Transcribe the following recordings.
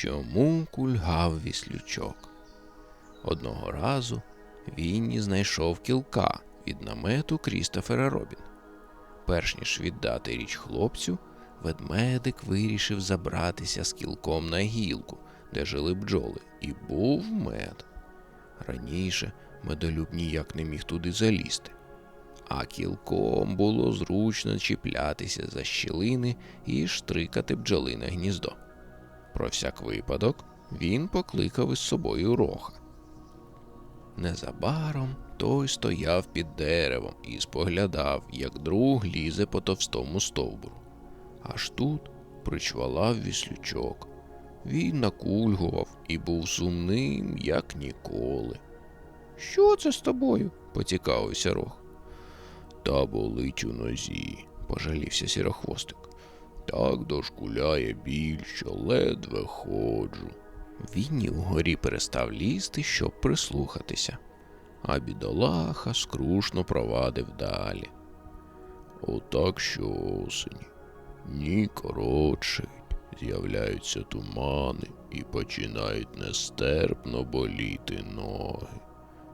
Чому кульгав віслючок? Одного разу Вінні знайшов кілка від намету Крістофера Робін. Перш ніж віддати річ хлопцю, ведмедик вирішив забратися з кілком на гілку, де жили бджоли, і був мед. Раніше медолюб ніяк не міг туди залізти, а кілком було зручно чіплятися за щілини і штрикати бджолине гніздо. Про всяк випадок він покликав із собою роха. Незабаром той стояв під деревом і споглядав, як друг лізе по товстому стовбуру. Аж тут причвалав віслючок. Він накульгував і був сумним, як ніколи. Що це з тобою? поцікавився рог. Та болить у нозі, пожалівся сірохвостик. Так дошкуляє біль, що ледве ходжу. Вінні вгорі перестав лізти, щоб прислухатися, а бідолаха скрушно провадив далі. Отак що осені. Ні коротшить, з'являються тумани і починають нестерпно боліти ноги.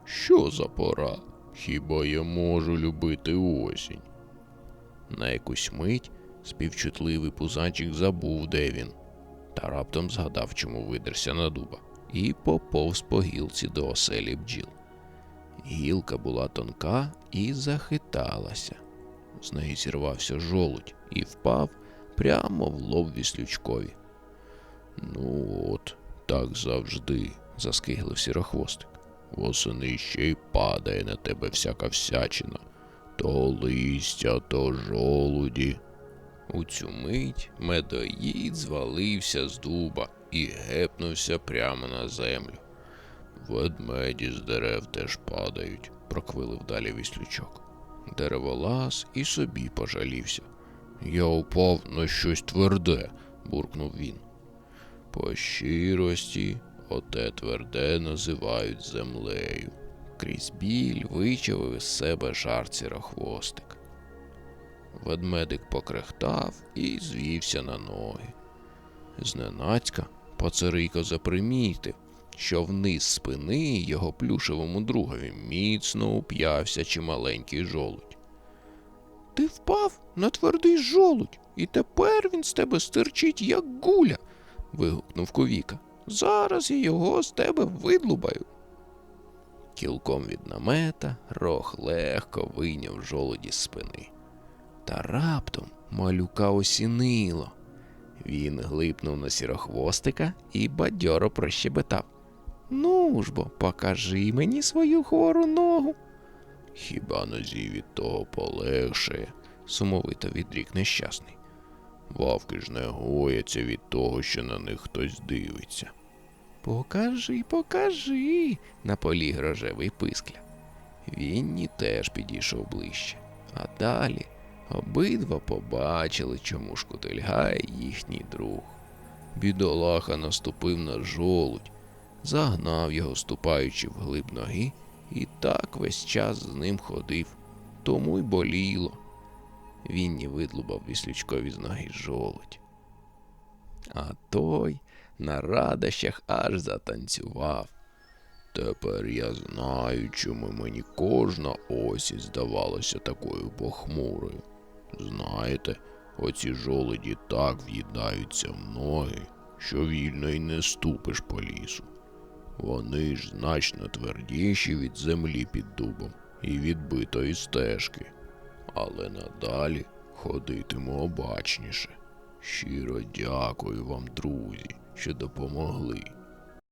Що за пора? Хіба я можу любити осінь? На якусь мить співчутливий пузанчик забув, де він, та раптом згадав, чому видерся на дуба, і поповз по гілці до оселі бджіл. Гілка була тонка і захиталася. З неї зірвався жолудь і впав прямо в лоб віслючкові. Ну от, так завжди, заскиглив сірохвостик. Восени ще й падає на тебе всяка всячина. То листя, то жолуді. У цю мить медоїд звалився з дуба і гепнувся прямо на землю. Ведмеді з дерев теж падають, проквилив далі віслючок. Дереволаз і собі пожалівся. Я упав на щось тверде, буркнув він. По щирості, оте тверде називають землею. Крізь біль вичавив із себе жарт сірохвостик. Ведмедик покрехтав і звівся на ноги. Зненацька пацарико запримітив, що вниз спини його плюшевому другові міцно уп'явся чималенький жолудь. Ти впав на твердий жолудь, і тепер він з тебе стирчить, як гуля. вигукнув Ковіка. Зараз я його з тебе видлубаю. Кілком від намета рог легко вийняв жолуді з спини. Та раптом малюка осінило. Він глипнув на сірохвостика і бадьоро прощебетав. Ну ж бо, покажи мені свою хвору ногу. Хіба нозі від того полегшає, сумовито відрік нещасний. Вавки ж не гояться від того, що на них хтось дивиться. Покажи, покажи, наполіг рожевий пискля. Вінні теж підійшов ближче, а далі обидва побачили, чому шкутильгає їхній друг. Бідолаха наступив на жолудь, загнав його, ступаючи вглиб ноги, і так весь час з ним ходив, тому й боліло. Вінні видлубав віслючкові з ноги жолудь. А той на радощах аж затанцював. Тепер я знаю, чому мені кожна осінь здавалася такою похмурою. Знаєте, оці жолуді так в'їдаються в ноги, що вільно й не ступиш по лісу. Вони ж значно твердіші від землі під дубом і від битої стежки, але надалі ходитиму обачніше. Щиро дякую вам, друзі, що допомогли.